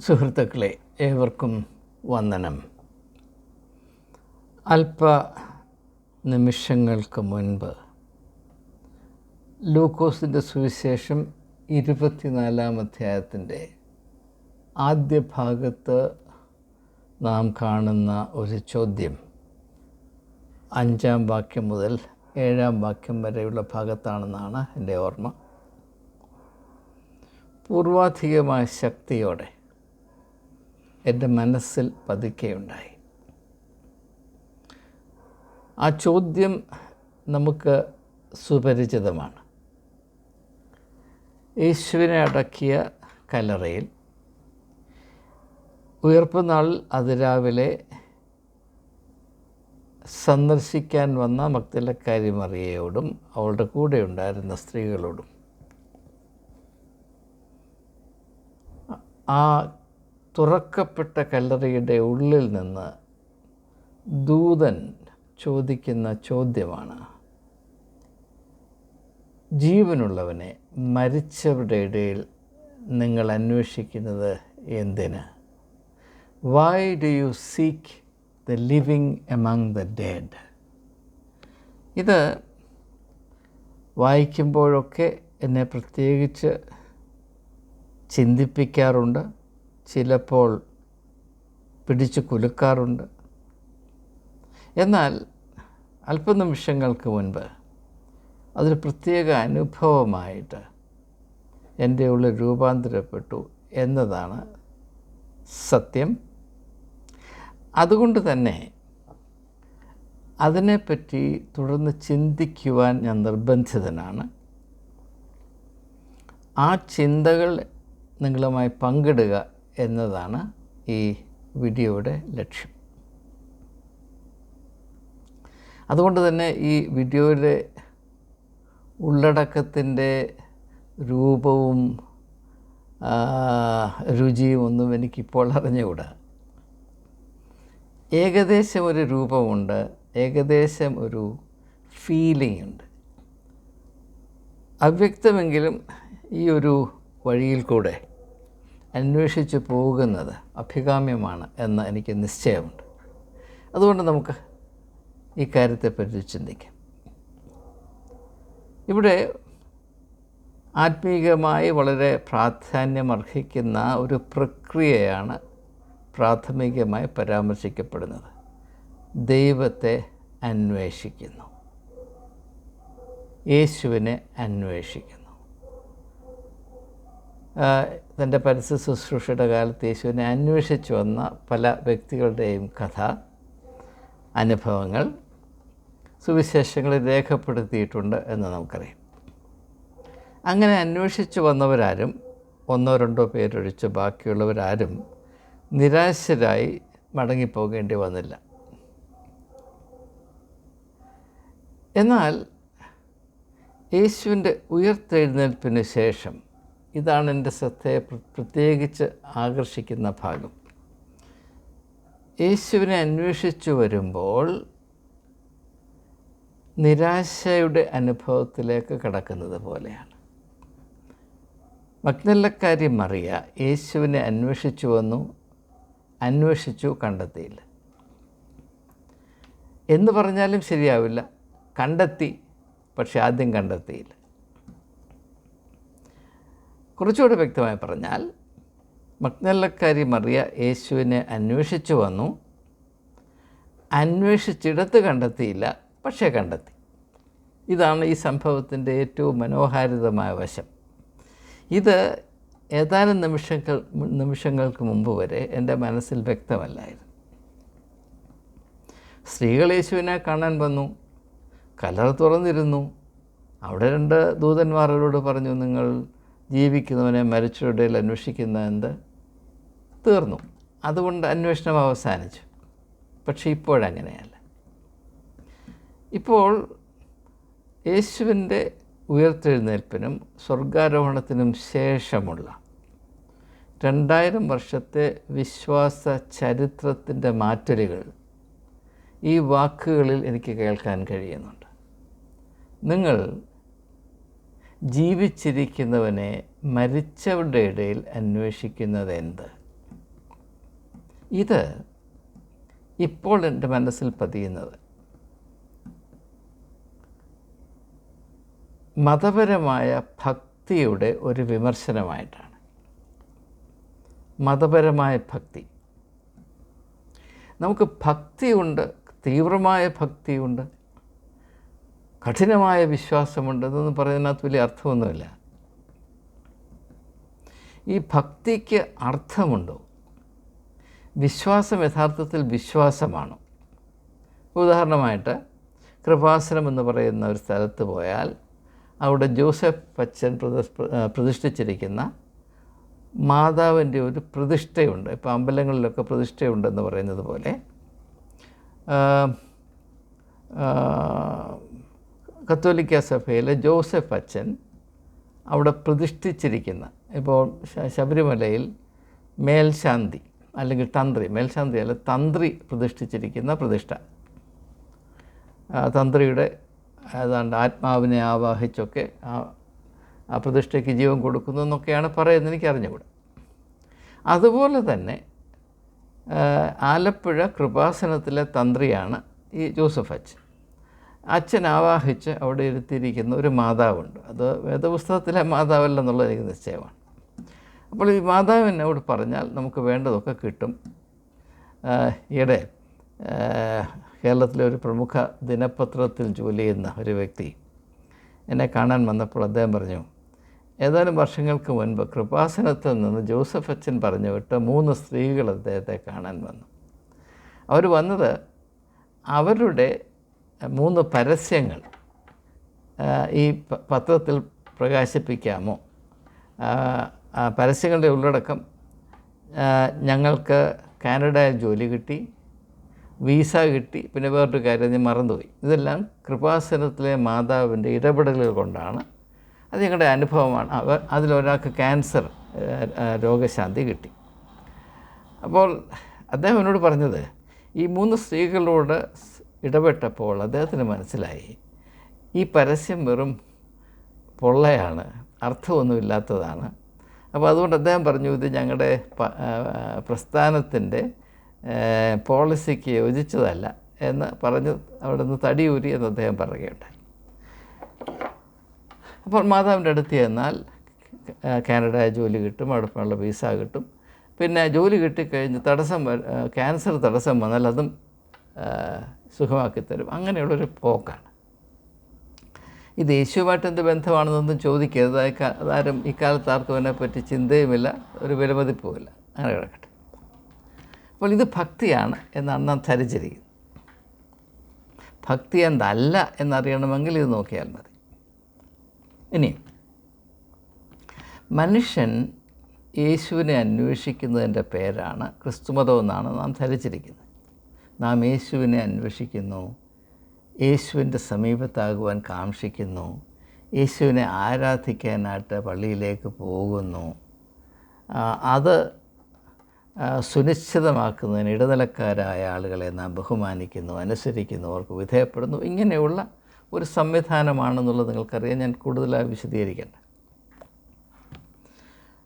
സുഹൃത്തുക്കളെ ഏവർക്കും വന്ദനം. അല്പ നിമിഷങ്ങൾക്ക് മുൻപ് ലൂക്കോസിന്റെ സുവിശേഷം ഇരുപത്തിനാലാം അധ്യായത്തിന്റെ ആദ്യ ഭാഗത്ത് നാം കാണുന്ന ഒരു ചോദ്യം. അഞ്ചാം വാക്യം മുതൽ ഏഴാം വാക്യം വരെയുള്ള ഭാഗത്താണെന്നാണ് എന്റെ ഓർമ്മ. പൂർവാധികമായ ശക്തിയോടെ എന്റെ മനസ്സിൽ പതുക്കെയുണ്ടായി ആ ചോദ്യം നമുക്ക് സുപരിചിതമാണ്. യേശുവിനെ അടക്കിയ കലറയിൽ ഉയർപ്പ് നാളിൽ അതിരാവിലെ സന്ദർശിക്കാൻ വന്ന മക്തലക്കാരി മറിയയോടും അവളുടെ കൂടെ ഉണ്ടായിരുന്ന സ്ത്രീകളോടും ആ തുറക്കപ്പെട്ട കല്ലറിയുടെ ഉള്ളിൽ നിന്ന് ദൂതൻ ചോദിക്കുന്ന ചോദ്യമാണ്. ജീവനുള്ളവനെ മരിച്ചവരുടെ ഇടയിൽ നിങ്ങൾ അന്വേഷിക്കുന്നത് എന്തിന്? Why do you seek the living among the dead ഇത് വായിക്കുമ്പോഴൊക്കെ എന്നെ പ്രത്യേകിച്ച് ചിന്തിപ്പിക്കാറുണ്ട്. ചിലപ്പോൾ പിടിച്ചു കുലുക്കാറുണ്ട്. എന്നാൽ അല്പനിമിഷങ്ങൾക്ക് മുൻപ് അതൊരു പ്രത്യേക അനുഭവമായിട്ട് എന്റെ ഉള്ളിൽ രൂപാന്തരപ്പെട്ടു എന്നതാണ് സത്യം. അതുകൊണ്ട് തന്നെ അതിനെപ്പറ്റി തുടർന്ന് ചിന്തിക്കുവാൻ ഞാൻ നിർബന്ധിതനാണ്. ആ ചിന്തകൾ നിങ്ങളുമായി പങ്കിടുക എന്നതാണ് ഈ വീഡിയോയുടെ ലക്ഷ്യം. അതുകൊണ്ട് തന്നെ ഈ വീഡിയോയുടെ ഉള്ളടക്കത്തിന്റെ രൂപവും രുചിയും ഒന്നും എനിക്കിപ്പോൾ അറിഞ്ഞുകൂടാ. ഏകദേശം ഒരു രൂപമുണ്ട് ഏകദേശം ഒരു ഫീലിംഗ് ഉണ്ട് അവ്യക്തമെങ്കിലും ഈ ഒരു വഴിയിൽ കൂടെ അന്വേഷിച്ച് പോകുന്നത് അഭികാമ്യമാണ് എന്ന് എനിക്ക് നിശ്ചയമുണ്ട്. അതുകൊണ്ട് നമുക്ക് ഈ കാര്യത്തെപ്പറ്റി ചിന്തിക്കാം. ഇവിടെ ആത്മീകമായി വളരെ പ്രാധാന്യമർഹിക്കുന്ന ഒരു പ്രക്രിയയാണ് പ്രാഥമികമായി പരാമർശിക്കപ്പെടുന്നത്. ദൈവത്തെ അന്വേഷിക്കുന്നു. യേശുവിനെ അന്വേഷിക്കുന്നു. തന്റെ പരസ്യ ശുശ്രൂഷയുടെ കാലത്ത് യേശുവിനെ അന്വേഷിച്ചു വന്ന പല വ്യക്തികളുടെയും കഥ അനുഭവങ്ങൾ സുവിശേഷങ്ങളിൽ രേഖപ്പെടുത്തിയിട്ടുണ്ട് എന്ന് നമുക്കറിയാം. അങ്ങനെ അന്വേഷിച്ചു വന്നവരാരും ഒന്നോ രണ്ടോ പേരൊഴിച്ച് ബാക്കിയുള്ളവരാരും നിരാശരായി മടങ്ങിപ്പോകേണ്ടി വന്നില്ല. എന്നാൽ യേശുവിന്റെ ഉയർത്തെഴുന്നേൽപ്പിന് ശേഷം ഇതാണ് എന്റെ ശ്രദ്ധയെ പ്രത്യേകിച്ച് ആകർഷിക്കുന്ന ഭാഗം. യേശുവിനെ അന്വേഷിച്ചു വരുമ്പോൾ നിരാശയുടെ അനുഭവത്തിലേക്ക് കടക്കുന്നത് പോലെയാണ്. മഗ്നല്ലക്കാരി മറിയ യേശുവിനെ അന്വേഷിച്ചു വന്നു അന്വേഷിച്ചു കണ്ടെത്തിയില്ല. എന്ന് പറഞ്ഞാലും ശരിയാവില്ല. കണ്ടെത്തി പക്ഷെ ആദ്യം കണ്ടെത്തിയില്ല. കുറച്ചുകൂടെ വ്യക്തമായി പറഞ്ഞാൽ മഗ്നല്ലക്കാരി മറിയ യേശുവിനെ അന്വേഷിച്ചു വന്നു. അന്വേഷിച്ചിടത്ത് കണ്ടെത്തിയില്ല പക്ഷേ കണ്ടെത്തി. ഇതാണ് ഈ സംഭവത്തിന്റെ ഏറ്റവും മനോഹാരിതമായ വശം. ഇത് ഏതാനും നിമിഷങ്ങൾ നിമിഷങ്ങൾക്ക് മുമ്പ് വരെ എന്റെ മനസ്സിൽ വ്യക്തമല്ലായിരുന്നു. സ്ത്രീകൾ യേശുവിനെ കാണാൻ വന്നു കലർ തുറന്നിരുന്നു. അവിടെ രണ്ട് ദൂതന്മാരോട് പറഞ്ഞു നിങ്ങൾ ജീവിക്കുന്നവനെ മരിച്ചവരുടെ അന്വേഷിക്കുന്ന എന്ത്? തീർന്നു. അതുകൊണ്ട് അന്വേഷണം അവസാനിച്ചു. പക്ഷേ ഇപ്പോഴങ്ങനെയല്ല ഇപ്പോൾ യേശുവിന്റെ ഉയർത്തെഴുന്നേൽപ്പിനും സ്വർഗാരോഹണത്തിനും ശേഷമുള്ള രണ്ടായിരം വർഷത്തെ വിശ്വാസ ചരിത്രത്തിന്റെ മാറ്റലുകൾ ഈ വാക്കുകളിൽ എനിക്ക് കേൾക്കാൻ കഴിയുന്നുണ്ട്. നിങ്ങൾ ജീവിച്ചിരിക്കുന്നവനെ മരിച്ചവരുടെ ഇടയിൽ അന്വേഷിക്കുന്നത് എന്ത് ഇത് ഇപ്പോൾ എന്റെ മനസ്സിൽ പതിയുന്നത്. മതപരമായ ഭക്തിയുടെ ഒരു വിമർശനമായിട്ടാണ്. മതപരമായ ഭക്തി. നമുക്ക് ഭക്തിയുണ്ട് തീവ്രമായ ഭക്തിയുണ്ട് കഠിനമായ വിശ്വാസമുണ്ട് പറയുന്നതിനകത്ത് വലിയ അർത്ഥമൊന്നുമില്ല. ഈ ഭക്തിക്ക് അർത്ഥമുണ്ടോ? വിശ്വാസം യഥാർത്ഥത്തിൽ വിശ്വാസമാണ്? ഉദാഹരണമായിട്ട് കൃപാസനം എന്ന് പറയുന്ന ഒരു സ്ഥലത്ത് പോയാൽ അവിടെ ജോസഫ് പച്ചൻ പ്രതിഷ്ഠിച്ചിരിക്കുന്ന മാതാവിന്റെ ഒരു പ്രതിഷ്ഠയുണ്ട്. ഇപ്പോൾ അമ്പലങ്ങളിലൊക്കെ പ്രതിഷ്ഠയുണ്ടെന്ന് പറയുന്നത് പോലെ കത്തോലിക്ക സഭയിലെ ജോസഫ് അച്ഛൻ അവിടെ പ്രതിഷ്ഠിച്ചിരിക്കുന്ന ഇപ്പോൾ ശബരിമലയിൽ മേൽശാന്തി അല്ലെങ്കിൽ തന്ത്രി മേൽശാന്തി അല്ല തന്ത്രി പ്രതിഷ്ഠിച്ചിരിക്കുന്ന പ്രതിഷ്ഠ. തന്ത്രിയുടെ ഏതാണ്ട് ആത്മാവിനെ ആവാഹിച്ചൊക്കെ ആ പ്രതിഷ്ഠയ്ക്ക് ജീവൻ കൊടുക്കുന്നു എന്നൊക്കെയാണ് പറയുന്നത് എനിക്ക് അറിഞ്ഞുകൂടെ അതുപോലെ തന്നെ ആലപ്പുഴ കൃപാസനത്തിലെ തന്ത്രിയാണ് ഈ ജോസഫ് അച്ഛൻ. അച്ഛൻ ആവാഹിച്ച് അവിടെ ഇരുത്തിയിരിക്കുന്ന ഒരു മാതാവുണ്ട്. അത് വേദപുസ്തകത്തിലെ മാതാവല്ല എന്നുള്ളത് എനിക്ക് നിശ്ചയമാണ്. അപ്പോൾ ഈ മാതാവ് എന്നോട് പറഞ്ഞാൽ നമുക്ക് വേണ്ടതൊക്കെ കിട്ടും. ഈയിടെ കേരളത്തിലെ ഒരു പ്രമുഖ ദിനപത്രത്തിൽ ജോലി ചെയ്യുന്ന ഒരു വ്യക്തി എന്നെ കാണാൻ വന്നപ്പോൾ അദ്ദേഹം പറഞ്ഞു ഏതാനും വർഷങ്ങൾക്ക് മുൻപ് കൃപാസനത്തിൽ നിന്ന് ജോസഫ് അച്ഛൻ പറഞ്ഞു വിട്ട് മൂന്ന് സ്ത്രീകൾ അദ്ദേഹത്തെ കാണാൻ വന്നു. അവർ വന്നത് അവരുടെ മൂന്ന് പരസ്യങ്ങൾ ഈ പത്രത്തിൽ പ്രകാശിപ്പിക്കാമോ? പരസ്യങ്ങളുടെ ഉള്ളടക്കം ഞങ്ങൾക്ക് കാനഡയിൽ ജോലി കിട്ടി വീസ കിട്ടി പിന്നെ വേറൊരു കാര്യം ഞാൻ മറന്നുപോയി. ഇതെല്ലാം കൃപാസനത്തിലെ മാതാവിന്റെ ഇടപെടലുകൾ കൊണ്ടാണ്. അത് ഞങ്ങളുടെ അനുഭവമാണ്. അവർ അതിലൊരാൾക്ക് ക്യാൻസർ രോഗശാന്തി കിട്ടി. അപ്പോൾ അദ്ദേഹം എന്നോട് പറഞ്ഞത് ഈ മൂന്ന് സ്ത്രീകളോട് ഇടപെട്ടപ്പോൾ അദ്ദേഹത്തിന് മനസ്സിലായി ഈ പരസ്യം വെറും പൊള്ളയാണ് അർത്ഥമൊന്നുമില്ലാത്തതാണ്. അപ്പോൾ അതുകൊണ്ട് അദ്ദേഹം പറഞ്ഞു ഇത് ഞങ്ങളുടെ പ്രസ്ഥാനത്തിന്റെ പോളിസിക്ക് യോജിച്ചതല്ല എന്ന് പറഞ്ഞ് അവിടെ നിന്ന് തടിയൂരി എന്ന് അദ്ദേഹം പറയുകയുണ്ടായി. അപ്പോൾ മാതാവിന്റെ അടുത്ത് ചെന്നാൽ കാനഡ ജോലി കിട്ടും അടുപ്പമുള്ള വിസ കിട്ടും. പിന്നെ ജോലി കിട്ടിക്കഴിഞ്ഞ് തടസ്സം ക്യാൻസർ തടസ്സം വന്നാൽ അതും സുഖമാക്കി തരും. അങ്ങനെയുള്ളൊരു പോക്കാണ്. ഇത് യേശുവായിട്ട് എന്ത് ബന്ധമാണെന്നൊന്നും ചോദിക്കരുത്. അതാരും ഇക്കാലത്ത് ആർക്കും അതിനെപ്പറ്റി ചിന്തയുമില്ല. ഒരു വിലമതിപ്പുമില്ല. അങ്ങനെ കിടക്കട്ടെ. അപ്പോൾ ഇത് ഭക്തിയാണ് എന്നാണ് നാം ധരിച്ചിരിക്കുന്നത്. ഭക്തി എന്തല്ല എന്നറിയണമെങ്കിൽ ഇത് നോക്കിയാൽ മതി. ഇനി മനുഷ്യൻ യേശുവിനെ അന്വേഷിക്കുന്നതിന്റെ പേരാണ് ക്രിസ്തുമതം എന്നാണ് നാം ധരിച്ചിരിക്കുന്നത്. നാം യേശുവിനെ അന്വേഷിക്കുന്നു. യേശുവിന്റെ സമീപത്താകുവാൻ കാക്ഷിക്കുന്നു. യേശുവിനെ ആരാധിക്കാനായിട്ട് പള്ളിയിലേക്ക് പോകുന്നു. അത് സുനിശ്ചിതമാക്കുന്നതിന് ഇടനിലക്കാരായ ആളുകളെ നാം ബഹുമാനിക്കുന്നു അനുസരിക്കുന്നു അവർക്ക് വിധേയപ്പെടുന്നു. ഇങ്ങനെയുള്ള ഒരു സംവിധാനമാണെന്നുള്ളത് നിങ്ങൾക്കറിയാം. ഞാൻ കൂടുതലായി വിശദീകരിക്കേണ്ട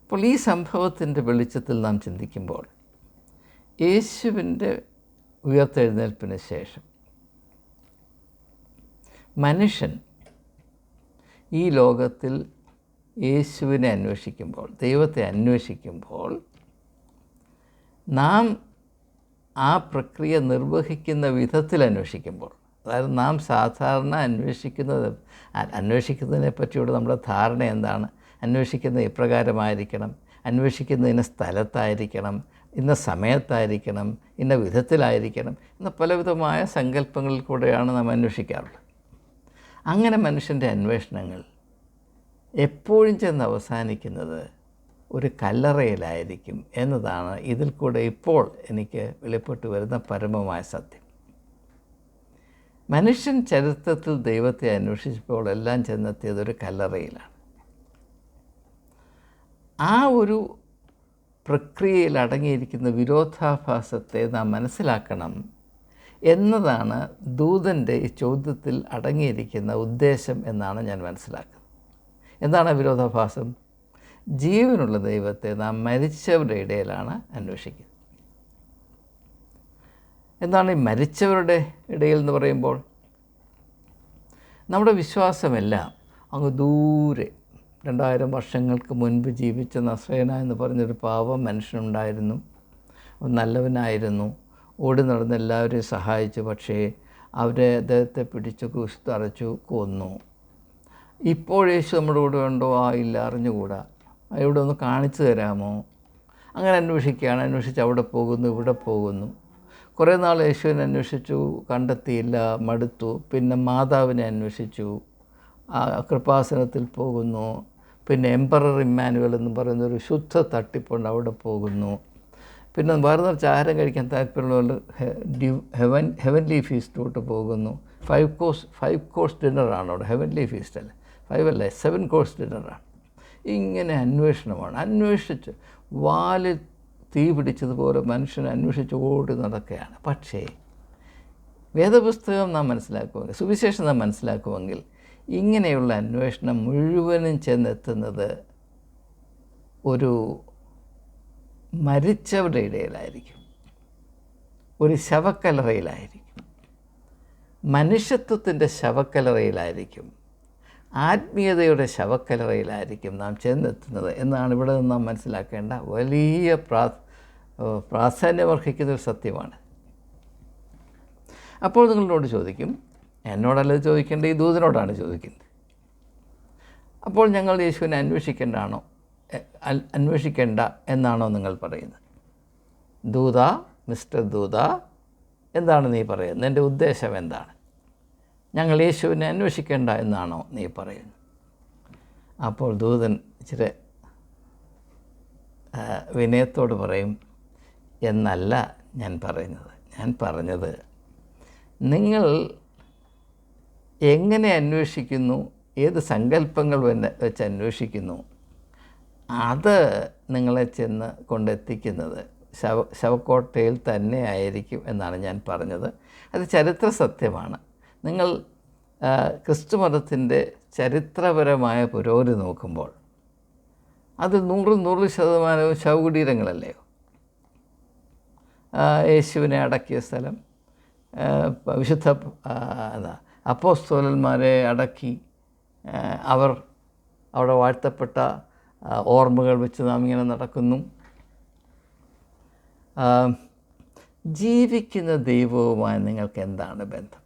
അപ്പോൾ ഈ സംഭവത്തിന്റെ വെളിച്ചത്തിൽ നാം ചിന്തിക്കുമ്പോൾ യേശുവിന്റെ ഉയർത്തെഴുന്നേൽപ്പിന് ശേഷം. മനുഷ്യൻ ഈ ലോകത്തിൽ യേശുവിനെ അന്വേഷിക്കുമ്പോൾ ദൈവത്തെ അന്വേഷിക്കുമ്പോൾ നാം ആ പ്രക്രിയ നിർവഹിക്കുന്ന വിധത്തിൽ അന്വേഷിക്കുമ്പോൾ അതായത് നാം സാധാരണ അന്വേഷിക്കുന്നത് അന്വേഷിക്കുന്നതിനെ പറ്റിയുള്ള നമ്മുടെ ധാരണ എന്താണ്? അന്വേഷിക്കുന്നത് ഇപ്രകാരമായിരിക്കണം അന്വേഷിക്കുന്നതിന് സ്ഥലത്തായിരിക്കണം? ഇന്ന സമയത്തായിരിക്കണം ഇന്ന വിധത്തിലായിരിക്കണം എന്ന പലവിധമായ സങ്കല്പങ്ങളിൽ കൂടെയാണ് നാം അന്വേഷിക്കാറുള്ളത്. അങ്ങനെ മനുഷ്യന്റെ അന്വേഷണങ്ങൾ എപ്പോഴും ചെന്ന് അവസാനിക്കുന്നത് ഒരു കല്ലറയിലായിരിക്കും എന്നതാണ് ഇതിൽ കൂടെ ഇപ്പോൾ എനിക്ക് വെളിപ്പെട്ട് വരുന്ന പരമമായ സത്യം. മനുഷ്യൻ ചരിത്രത്തിൽ ദൈവത്തെ അന്വേഷിച്ചപ്പോൾ എല്ലാം ചെന്നെത്തിയത് ഒരു കല്ലറയിലാണ്. ആ ഒരു പ്രക്രിയയിൽ അടങ്ങിയിരിക്കുന്ന വിരോധാഭാസത്തെ നാം മനസ്സിലാക്കണം എന്നതാണ് ദൂതന്റെ ഈ ചോദ്യത്തിൽ അടങ്ങിയിരിക്കുന്ന ഉദ്ദേശം എന്നാണ് ഞാൻ മനസ്സിലാക്കുന്നത്. എന്താണ് വിരോധാഭാസം? ജീവനുള്ള ദൈവത്തെ നാം മരിച്ചവരുടെ ഇടയിലാണ് അന്വേഷിക്കുന്നത്. എന്താണ് ഈ മരിച്ചവരുടെ ഇടയിൽ എന്ന് പറയുമ്പോൾ? നമ്മുടെ വിശ്വാസമെല്ലാം അങ്ങ് ദൂരെ രണ്ടായിരം വർഷങ്ങൾക്ക് മുൻപ് ജീവിച്ച നസ്രേന എന്ന് പറഞ്ഞൊരു പാവം മനുഷ്യനുണ്ടായിരുന്നു. നല്ലവനായിരുന്നു. ഓടി നടന്ന് എല്ലാവരെയും സഹായിച്ചു. പക്ഷേ അവരെ അദ്ദേഹത്തെ പിടിച്ച് കുശ് തറച്ചു കൊന്നു. ഇപ്പോൾ യേശു നമ്മുടെ കൂടെ ഉണ്ടോ? ആ ഇല്ല. അറിഞ്ഞുകൂടാ. ഇവിടെ ഒന്ന് കാണിച്ചു തരാമോ? അങ്ങനെ അന്വേഷിക്കുകയാണ്. അന്വേഷിച്ച് അവിടെ പോകുന്നു ഇവിടെ പോകുന്നു. കുറേ നാൾ യേശുവിനെ അന്വേഷിച്ചു കണ്ടെത്തിയില്ല മടുത്തു. പിന്നെ മാതാവിനെ അന്വേഷിച്ചു. കൃപാസനത്തിൽ പോകുന്നു. പിന്നെ എംപറർ ഇമ്മാനുവൽ എന്ന് പറയുന്ന ഒരു ശുദ്ധ തട്ടിപ്പുണ്ട് അവിടെ പോകുന്നു. പിന്നെ വേറെ ആഹാരം കഴിക്കാൻ താല്പര്യമുള്ളവർ ഹെവൻ ഹെവൻലി ഫീസ്റ്റിലോട്ട് പോകുന്നു. ഫൈവ് കോഴ്സ് ഫൈവ് കോഴ്സ് ഡിന്നറാണ് അവിടെ ഹെവൻലി ഫീസ്റ്റ് അല്ലേ? ഫൈവ് അല്ലേ? സെവൻ കോഴ്സ് ഡിന്നറാണ് ഇങ്ങനെ അന്വേഷണമാണ്. അന്വേഷിച്ച് വാലിൽ തീ പിടിച്ചതുപോലെ മനുഷ്യനെ അന്വേഷിച്ച് ഓടി നടക്കുകയാണ്. പക്ഷേ വേദപുസ്തകം നാം മനസ്സിലാക്കുമെങ്കിൽ സുവിശേഷം നാം മനസ്സിലാക്കുമെങ്കിൽ ഇങ്ങനെയുള്ള അന്വേഷണം മുഴുവനും ചെന്നെത്തുന്നത് ഒരു മരിച്ചവരുടെ ഇടയിലായിരിക്കും. ഒരു ശവക്കലറയിലായിരിക്കും. മനുഷ്യത്വത്തിന്റെ ശവക്കലറയിലായിരിക്കും. ആത്മീയതയുടെ ശവക്കലറയിലായിരിക്കും നാം ചെന്നെത്തുന്നത് എന്നാണ് ഇവിടെ നിന്ന് നാം മനസ്സിലാക്കേണ്ട വലിയ പ്രാ പ്രാധാന്യമർഹിക്കുന്ന ഒരു സത്യമാണ്. അപ്പോൾ നിങ്ങളോട് ചോദിക്കും എന്നോടല്ല ചോദിക്കേണ്ട ഈ ദൂതനോടാണ് ചോദിക്കുന്നത്. അപ്പോൾ ഞങ്ങൾ യേശുവിനെ അന്വേഷിക്കേണ്ടാണോ അന്വേഷിക്കേണ്ട എന്നാണോ നിങ്ങൾ പറയുന്നത്? ദൂത മിസ്റ്റർ ദൂത എന്താണ് നീ പറയുന്നത്? എന്റെ ഉദ്ദേശം എന്താണ്? ഞങ്ങൾ യേശുവിനെ അന്വേഷിക്കേണ്ട എന്നാണോ നീ പറയുന്നത്? അപ്പോൾ ദൂതൻ ഇച്ചിരി വിനയത്തോട് പറയും എന്നല്ല ഞാൻ പറയുന്നത്. ഞാൻ പറഞ്ഞത് നിങ്ങൾ എങ്ങനെ അന്വേഷിക്കുന്നു? ഏത് സങ്കല്പങ്ങൾ വെച്ച് അന്വേഷിക്കുന്നു? അത് നിങ്ങളെ ചെന്ന് കൊണ്ടെത്തിക്കുന്നത് ശവ ശവക്കോട്ടയിൽ തന്നെ ആയിരിക്കും എന്നാണ് ഞാൻ പറഞ്ഞത്. അത് ചരിത്ര സത്യമാണ്. നിങ്ങൾ ക്രിസ്തു മതത്തിന്റെ ചരിത്രപരമായ പുരോഗതി നോക്കുമ്പോൾ അത് നൂറ് നൂറ് ശതമാനവും ശവകുടീരങ്ങളല്ലയോ? യേശുവിനെ അടക്കിയ സ്ഥലം വിശുദ്ധ എന്താ അപ്പോസ്തോലന്മാരെ അടക്കി അവർ അവിടെ വാഴ്ത്തപ്പെട്ട ഓർമ്മകൾ വെച്ച് നാം ഇങ്ങനെ നടക്കുന്നു. ജീവിക്കുന്ന ദൈവവുമായി നിങ്ങൾക്ക് എന്താണ് ബന്ധം?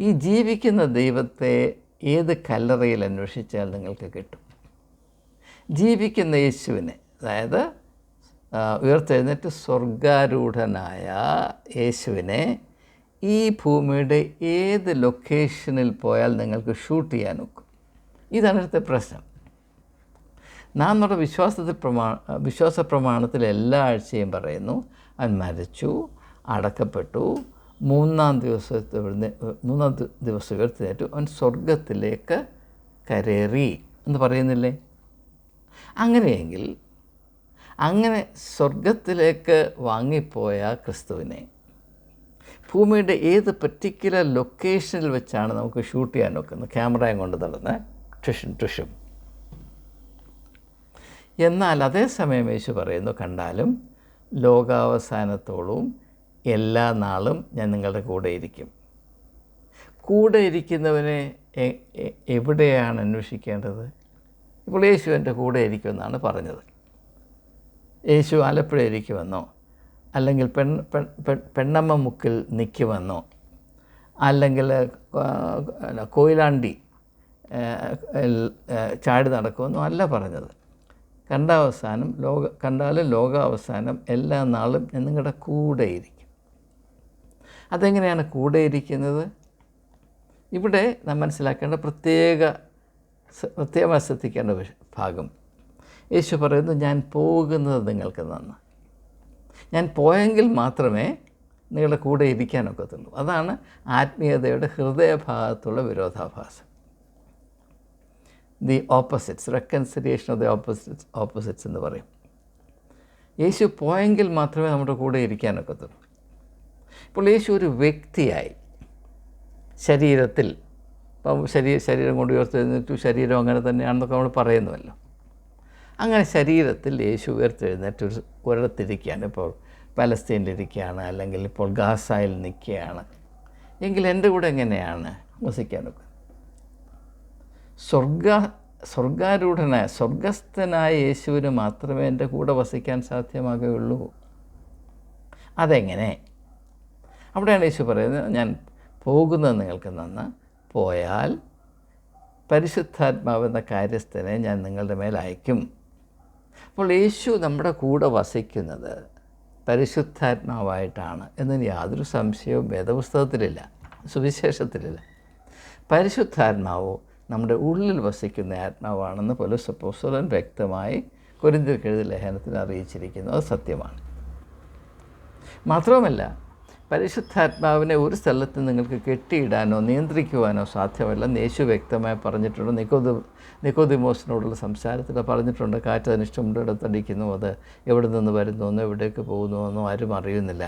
ഈ ജീവിക്കുന്ന ദൈവത്തെ ഏത് കല്ലറയിൽ അന്വേഷിച്ചാൽ നിങ്ങൾക്ക് കിട്ടും? ജീവിക്കുന്ന യേശുവിനെ അതായത് ഉയർത്തെഴുന്നേറ്റ് സ്വർഗാരൂഢനായ യേശുവിനെ ഈ ഭൂമിയുടെ ഏത് ലൊക്കേഷനിൽ പോയാൽ നിങ്ങൾക്ക് ഷൂട്ട് ചെയ്യാൻ ഒക്കും? ഇതാണ് ഇവിടുത്തെ പ്രശ്നം. നാം നമ്മുടെ വിശ്വാസത്തിൽ പ്രമാ വിശ്വാസ പ്രമാണത്തിൽ എല്ലാ ആഴ്ചയും പറയുന്നു അവൻ മരിച്ചു അടക്കപ്പെട്ടു മൂന്നാം ദിവസത്തെ മൂന്നാം ദിവസം ഉയർത്തിനേറ്റു അവൻ സ്വർഗത്തിലേക്ക് കരേറി എന്ന് പറയുന്നില്ലേ? അങ്ങനെയെങ്കിൽ അങ്ങനെ സ്വർഗത്തിലേക്ക് വാങ്ങിപ്പോയ ക്രിസ്തുവിനെ ഭൂമിയുടെ ഏത് പെർട്ടിക്കുലർ ലൊക്കേഷനിൽ വെച്ചാണ് നമുക്ക് ഷൂട്ട് ചെയ്യാൻ നോക്കുന്നത്? ക്യാമറയും കൊണ്ട് നടന്ന് ടുഷും ടുഷും എന്നാൽ അതേസമയം യേശു പറയുന്നു കണ്ടാലും ലോകാവസാനത്തോളവും എല്ലാ നാളും ഞാൻ നിങ്ങളുടെ കൂടെ ഇരിക്കും. കൂടെ ഇരിക്കുന്നവനെ എവിടെയാണ് അന്വേഷിക്കേണ്ടത്? ഇപ്പോൾ യേശു എന്റെ കൂടെ ഇരിക്കുമെന്നാണ് പറഞ്ഞത്. യേശു ആലപ്പുഴ ഇരിക്കുമെന്നോ അല്ലെങ്കിൽ പെൺ പെൺ പെണ്ണമ്മ മുക്കിൽ നിൽക്കുമെന്നോ അല്ലെങ്കിൽ കോയിലാണ്ടി ചാടി നടക്കുമെന്നോ അല്ല പറഞ്ഞത്. കണ്ടാവസാനം ലോക കണ്ടാലും ലോകാവസാനം എല്ലാ നാളും നിങ്ങളുടെ കൂടെ ഇരിക്കും അതെങ്ങനെയാണ് കൂടെ ഇരിക്കുന്നത് ഇവിടെ നാം മനസ്സിലാക്കേണ്ട പ്രത്യേക പ്രത്യേകമായി ശ്രദ്ധിക്കേണ്ട ഭാഗം. യേശു പറയുന്നു ഞാൻ പോകുന്നത് നിങ്ങൾക്ക് നന്ന് ഞാൻ പോയെങ്കിൽ മാത്രമേ നിങ്ങളുടെ കൂടെ ഇരിക്കാനൊക്കത്തുള്ളൂ. അതാണ് ആത്മീയതയുടെ ഹൃദയഭാഗത്തുള്ള വിരോധാഭാസം. The opposites reconciliation of the opposites opposites എന്ന് പറയും. യേശു പോയെങ്കിൽ മാത്രമേ നമ്മുടെ കൂടെ ഇരിക്കാനൊക്കത്തുള്ളൂ. ഇപ്പോൾ യേശു ഒരു വ്യക്തിയായി. ശരീരത്തിൽ ഇപ്പം ശരീര ശരീരം കൊണ്ട് ഉയർത്തെഴുന്നേറ്റു ശരീരം അങ്ങനെ തന്നെയാണെന്നൊക്കെ നമ്മൾ പറയുന്നുവല്ലോ. അങ്ങനെ ശരീരത്തിൽ യേശു ഉയർത്തെഴുന്നേറ്റ് ഒരു ഒരിടത്തിരിക്കുകയാണ്. ഇപ്പോൾ പലസ്തീനിലിരിക്കുകയാണ് അല്ലെങ്കിൽ ഇപ്പോൾ ഗാസായിൽ നിൽക്കുകയാണ്. എങ്കിൽ എന്റെ കൂടെ എങ്ങനെയാണ് വസിക്കാനൊക്കെ സ്വർഗ സ്വർഗാരൂഢനായ സ്വർഗസ്ഥനായ യേശുവിന് മാത്രമേ എന്റെ കൂടെ വസിക്കാൻ സാധ്യമാകുകയുള്ളൂ. അതെങ്ങനെ? അവിടെയാണ് യേശു പറയുന്നത് ഞാൻ പോകുന്നത് നിങ്ങൾക്ക് നന്ന് പോയാൽ പരിശുദ്ധാത്മാവെന്ന കാര്യസ്ഥനെ ഞാൻ നിങ്ങളുടെ മേൽ അയക്കും. അപ്പോൾ യേശു നമ്മുടെ കൂടെ വസിക്കുന്നത് പരിശുദ്ധാത്മാവായിട്ടാണ് എന്നതിന് യാതൊരു സംശയവും വേദപുസ്തകത്തിലില്ല സുവിശേഷത്തിലില്ല. പരിശുദ്ധാത്മാവോ നമ്മുടെ ഉള്ളിൽ വസിക്കുന്ന ആത്മാവാണെന്ന് പൊലസപ്പോസ്വലൻ വ്യക്തമായി കൊരിന്തിർക്കെഴുതി ലേഖനത്തിൽ അറിയിച്ചിരിക്കുന്നു. അത് സത്യമാണ്. മാത്രവുമല്ല പരിശുദ്ധാത്മാവിനെ ഒരു സ്ഥലത്ത് നിങ്ങൾക്ക് കെട്ടിയിടാനോ നിയന്ത്രിക്കുവാനോ സാധ്യമല്ല യേശു വ്യക്തമായി പറഞ്ഞിട്ടുണ്ട്. നിക്കോദി നിക്കോദിമോസിനോടുള്ള സംസാരത്തിൽ പറഞ്ഞിട്ടുണ്ട് കാറ്റ് അനിഷ്ടമുണ്ട് ഇടത്തടിക്കുന്നു അത് എവിടെ നിന്ന് വരുന്നുവെന്നോ എവിടേക്ക് പോകുന്നുവെന്നോ ആരും അറിയുന്നില്ല.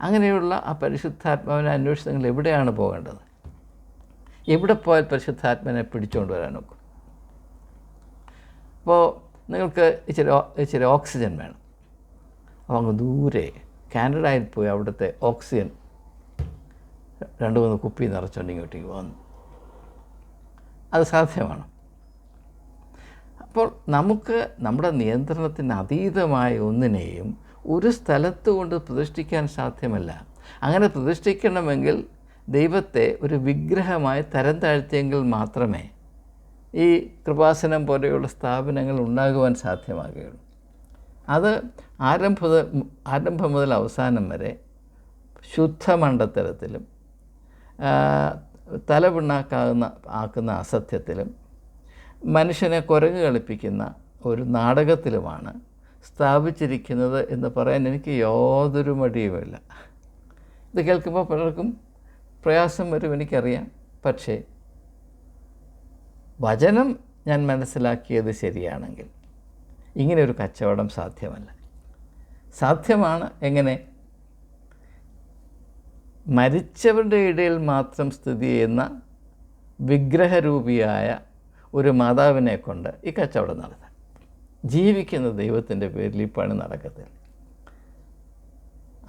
അങ്ങനെയുള്ള ആ പരിശുദ്ധാത്മാവിനെ അന്വേഷിച്ച് നിങ്ങൾ എവിടെയാണ് പോകേണ്ടത്? എവിടെ പോയാൽ പരിശുദ്ധാത്മാവിനെ പിടിച്ചുകൊണ്ട് വരാനൊക്കും അപ്പോൾ നിങ്ങൾക്ക് ഇച്ചിരി ഇച്ചിരി ഓക്സിജൻ വേണം. അപ്പോൾ അങ്ങ് ദൂരെ കാനഡയിൽ പോയി അവിടുത്തെ ഓക്സിജൻ രണ്ട് മൂന്ന് കുപ്പി നിറച്ചുകൊണ്ട് ഇങ്ങോട്ടേക്ക് വന്നു. അത് സാധ്യമാണ്. അപ്പോൾ നമുക്ക് നമ്മുടെ നിയന്ത്രണത്തിന് അതീതമായ ഒന്നിനെയും ഒരു സ്ഥലത്ത് കൊണ്ട് പ്രതിഷ്ഠിക്കാൻ സാധ്യമല്ല. അങ്ങനെ പ്രതിഷ്ഠിക്കണമെങ്കിൽ ദൈവത്തെ ഒരു വിഗ്രഹമായി തരം താഴ്ത്തിയെങ്കിൽ മാത്രമേ ഈ കൃപാസനം പോലെയുള്ള സ്ഥാപനങ്ങൾ ഉണ്ടാകുവാൻ സാധ്യമാകുകയുള്ളൂ. അത് ആരംഭ ആരംഭം മുതൽ അവസാനം വരെ ശുദ്ധമണ്ഡത്തരത്തിലും തലപിണ്ണാക്കാകുന്ന ആക്കുന്ന അസത്യത്തിലും മനുഷ്യനെ കുരങ്ങ് കളിപ്പിക്കുന്ന ഒരു നാടകത്തിലുമാണ് സ്ഥാപിച്ചിരിക്കുന്നത് എന്ന് പറയാൻ എനിക്ക് യാതൊരു മടിയുമില്ല. ഇത് കേൾക്കുമ്പോൾ പലർക്കും പ്രയാസം വരും എനിക്കറിയാം. പക്ഷേ വചനം ഞാൻ മനസ്സിലാക്കിയത് ശരിയാണെങ്കിൽ ഇങ്ങനെ ഒരു കച്ചവടം സാധ്യമല്ല. സാധ്യമാണ് എങ്ങനെ? മരിച്ചവരുടെ ഇടയിൽ മാത്രം സ്ഥിതി ചെയ്യുന്ന വിഗ്രഹരൂപിയായ ഒരു മാതാവിനെ കൊണ്ട് ഈ കച്ചവടം നടത്താം. ജീവിക്കുന്ന ദൈവത്തിന്റെ പേരിൽ ഈ പണി നടക്കത്തില്ല.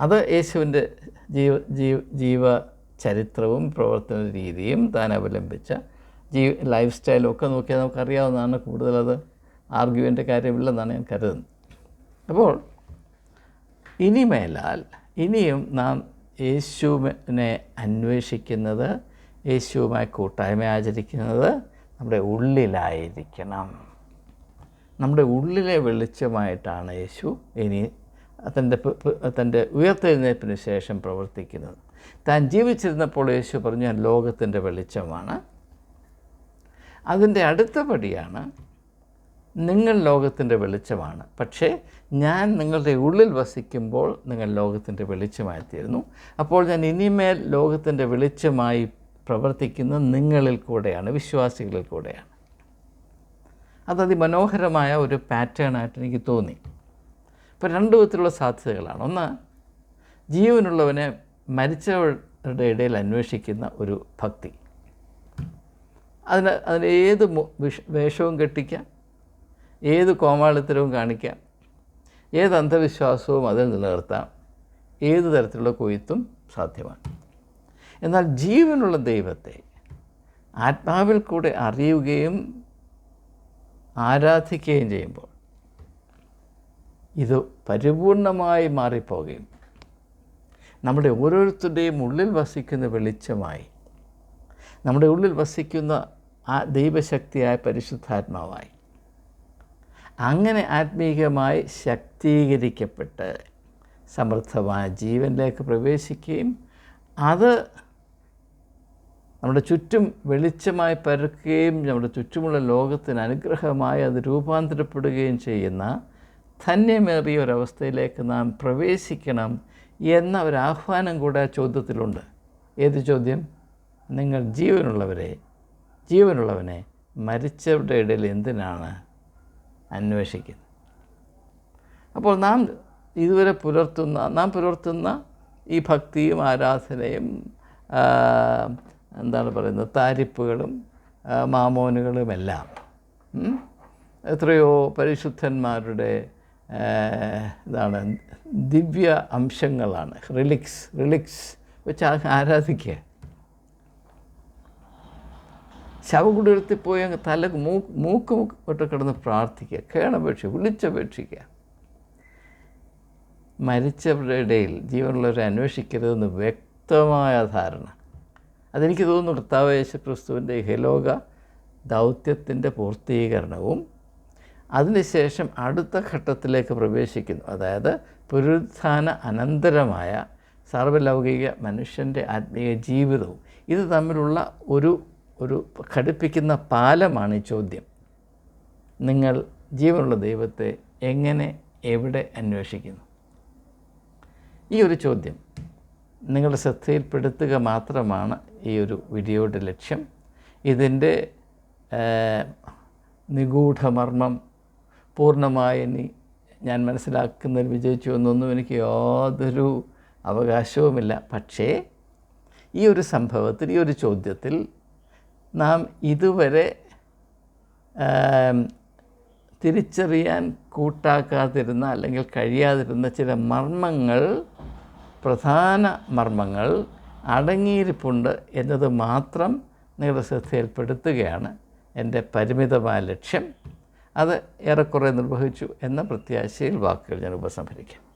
അത് യേശുവിന്റെ ജീവ ജീവ ജീവ ചരിത്രവും പ്രവർത്തന രീതിയും താൻ അവലംബിച്ച ജീവ ലൈഫ് സ്റ്റൈലും ഒക്കെ നോക്കിയാൽ നമുക്കറിയാവുന്നതാണ് കൂടുതലത്. ആർഗ്യുവിന്റെ കാര്യമില്ലെന്നാണ് ഞാൻ കരുതുന്നത്. അപ്പോൾ ഇനിമേലാൽ ഇനിയും നാം യേശുവിനെ അന്വേഷിക്കുന്നത് യേശുവുമായി കൂട്ടായ്മ ആചരിക്കുന്നത് നമ്മുടെ ഉള്ളിലായിരിക്കണം. നമ്മുടെ ഉള്ളിലെ വെളിച്ചമായിട്ടാണ് യേശു ഇനി തന്റെ തന്റെ ഉയർത്തെഴുന്നേപ്പിന് ശേഷം പ്രവർത്തിക്കുന്നത്. താൻ ജീവിച്ചിരുന്നപ്പോൾ യേശു പറഞ്ഞു ഞാൻ ലോകത്തിന്റെ വെളിച്ചമാണ്. അതിന്റെ അടുത്ത പടിയാണ് നിങ്ങൾ ലോകത്തിന്റെ വെളിച്ചമാണ്. പക്ഷേ ഞാൻ നിങ്ങളുടെ ഉള്ളിൽ വസിക്കുമ്പോൾ നിങ്ങൾ ലോകത്തിന്റെ വെളിച്ചമായി തീരുന്നു അപ്പോൾ ഞാൻ ഇനിമേൽ ലോകത്തിന്റെ വെളിച്ചമായി പ്രവർത്തിക്കുന്ന നിങ്ങളിൽ കൂടെയാണ് വിശ്വാസികളിൽ കൂടെയാണ്. അത് അതിമനോഹരമായ ഒരു പാറ്റേണായിട്ട് എനിക്ക് തോന്നി. ഇപ്പോൾ രണ്ട് വിധത്തിലുള്ള സാധ്യതകളാണ്. ഒന്ന് ജീവനുള്ളവനെ മരിച്ചവരുടെ ഇടയിൽ അന്വേഷിക്കുന്ന ഒരു ഭക്തി. അതിന് അതിന് ഏത് വേഷവും കെട്ടിക്കാം? ഏത് കോമാളിത്തരവും കാണിക്കാം. ഏത് അന്ധവിശ്വാസവും അതിൽ നിലനിർത്താം. ഏത് തരത്തിലുള്ള കൊയ്ത്തും സാധ്യമാണ്. എന്നാൽ ജീവനുള്ള ദൈവത്തെ ആത്മാവിൽ കൂടെ അറിയുകയും ആരാധിക്കുകയും ചെയ്യുമ്പോൾ ഇത് പരിപൂർണമായി മാറിപ്പോകുകയും നമ്മുടെ ഓരോരുത്തരുടെയും ഉള്ളിൽ വസിക്കുന്ന വെളിച്ചമായി നമ്മുടെ ഉള്ളിൽ വസിക്കുന്ന ആ ദൈവശക്തിയായ പരിശുദ്ധാത്മാവായി അങ്ങനെ ആത്മീകമായി ശക്തീകരിക്കപ്പെട്ട് സമൃദ്ധമായ ജീവനിലേക്ക് പ്രവേശിക്കുകയും അത് നമ്മുടെ ചുറ്റും വെളിച്ചമായി പരക്കുകയും നമ്മുടെ ചുറ്റുമുള്ള ലോകത്തിന് അനുഗ്രഹമായി അത് രൂപാന്തരപ്പെടുകയും ചെയ്യുന്ന ധന്യമേറിയ ഒരവസ്ഥയിലേക്ക് നാം പ്രവേശിക്കണം എന്ന ഒരു ആഹ്വാനം കൂടെ ആ ചോദ്യത്തിലുണ്ട്. ഏത് ചോദ്യം? നിങ്ങൾ ജീവനുള്ളവരെ ജീവനുള്ളവനെ മരിച്ചവരുടെ ഇടയിൽ എന്തിനാണ് അന്വേഷിക്കുന്നത് അപ്പോൾ നാം ഇതുവരെ പുലർത്തുന്ന നാം പുലർത്തുന്ന ഈ ഭക്തിയും ആരാധനയും എന്താണ് പറയുന്നത് താരിപ്പുകളും മാമോനുകളുമെല്ലാം എത്രയോ പരിശുദ്ധന്മാരുടെ ഇതാണ് ദിവ്യ അംശങ്ങളാണ് റിലിക്സ് റിലിക്സ് വെച്ച് ആരാധിക്കുക. ശവകുടീരത്തിൽ പോയി അങ്ങ് തല മൂക്ക് മൂക്ക് മുട്ട് കിടന്ന് പ്രാർത്ഥിക്കുക കേണപേക്ഷിക്കുക വിളിച്ചപേക്ഷിക്കുക. മരിച്ചവരുടെ ഇടയിൽ ജീവനുള്ളവരെ അന്വേഷിക്കരുതെന്ന് വ്യക്തമായ ധാരണ. അതെനിക്ക് തോന്നുന്നു കർത്താവ് യേശു ക്രിസ്തുവിന്റെ ഇഹലോക ദൗത്യത്തിന്റെ പൂർത്തീകരണവും അതിനുശേഷം അടുത്ത ഘട്ടത്തിലേക്ക് പ്രവേശിക്കുന്നു. അതായത് പുനരുത്ഥാന അനന്തരമായ സർവലൗകിക മനുഷ്യന്റെ ആത്മീയ ജീവിതവും. ഇത് തമ്മിലുള്ള ഒരു ഒരു ഘടിപ്പിക്കുന്ന പാലമാണ് ഈ ചോദ്യം. നിങ്ങൾ ജീവനുള്ള ദൈവത്തെ എങ്ങനെ എവിടെ അന്വേഷിക്കുന്നു? ഈ ഒരു ചോദ്യം നിങ്ങളുടെ ശ്രദ്ധയിൽപ്പെടുത്തുക മാത്രമാണ് ഈ ഒരു വീഡിയോയുടെ ലക്ഷ്യം. ഇതിന്റെ നിഗൂഢമർമ്മം പൂർണമായി ഞാൻ മനസ്സിലാക്കുന്നതിൽ വിജയിച്ചു എന്നൊന്നും എനിക്ക് യാതൊരു അവകാശവുമില്ല. പക്ഷേ ഈ ഒരു സംഭവത്തിൽ ഈ ഒരു ചോദ്യത്തിൽ നാം ഇതുവരെ തിരിച്ചറിയാൻ കൂട്ടാക്കാതിരുന്ന അല്ലെങ്കിൽ കഴിയാതിരുന്ന ചില മർമ്മങ്ങൾ പ്രധാന മർമ്മങ്ങൾ അടങ്ങിയിരിപ്പുണ്ട് എന്നത് മാത്രം നിങ്ങളുടെ ശ്രദ്ധയിൽപ്പെടുത്തുകയാണ് എന്റെ പരിമിതമായ ലക്ഷ്യം. അത് ഏറെക്കുറെ നിർവഹിച്ചു എന്ന പ്രത്യാശയിൽ വാക്കുകൾ ഞാൻ ഉപസംഹരിക്കാം.